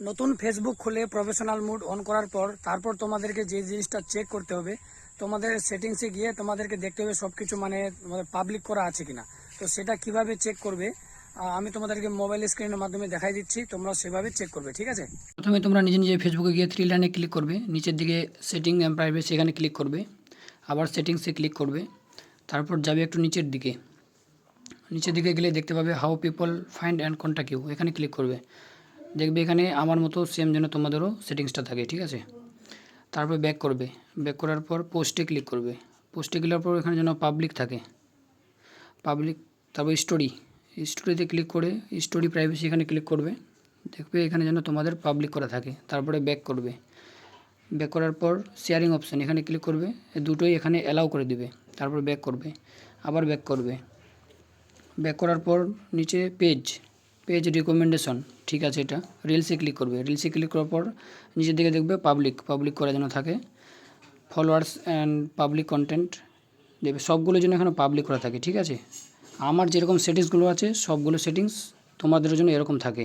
নতুন ফেসবুক খুলে professional mood on করার পর তারপর তোমাদেরকে যে জিনিসটা চেক করতে হবে, তোমাদের সেটিংসে গিয়ে তোমাদেরকে দেখতে হবে সব কিছু মানে তোমাদের পাবলিক করা আছে কিনা। তো সেটা কীভাবে চেক করবে আমি তোমাদেরকে মোবাইল স্ক্রিনের মাধ্যমে দেখাই দিচ্ছি, তোমরা সেভাবে চেক করবে, ঠিক আছে? প্রথমে তোমরা নিজে নিজে ফেসবুকে গিয়ে থ্রি লাইনে ক্লিক করবে, নিচের দিকে সেটিং অ্যান্ড প্রাইভেসি এখানে ক্লিক করবে, আবার সেটিংসে ক্লিক করবে, তারপর যাবে একটু নিচের দিকে। নিচের দিকে গেলে দেখতে পাবে how people find and contact you এখানে ক্লিক করবে। দেখবে এখানে আমার মতো সেম যেন তোমাদেরও সেটিংসটা থাকে, ঠিক আছে? তারপর ব্যাক করবে। ব্যাক করার পর পোস্টে ক্লিক করবে। পোস্টে ক্লিক পর এখানে যেন পাবলিক থাকে। পাবলিক তারপর স্টোরি স্টোরিতে ক্লিক করে স্টোরি প্রাইভেসি এখানে ক্লিক করবে। দেখবে এখানে যেন তোমাদের পাবলিক করা থাকে। তারপরে ব্যাক করবে। ব্যাক করার পর শেয়ারিং অপশান এখানে ক্লিক করবে। দুটোই এখানে অ্যালাউ করে দিবে। তারপর ব্যাক করবে। আবার ব্যাক করবে। ব্যাক করার পর নিচে পেজ পেজ রিকমেন্ডেশন ঠিক আছে এটা। রিলসে ক্লিক করবে। রিলসে ক্লিক করার পর নিচের দিকে দেখবে পাবলিক পাবলিক করা যেন থাকে। ফলোয়ার্স অ্যান্ড পাবলিক কন্টেন্ট দেবে সবগুলো জন্য এখানে পাবলিক করা থাকে, ঠিক আছে? আমার যেরকম সেটিংসগুলো আছে, সবগুলো সেটিংস তোমাদের জন্য এরকম থাকে।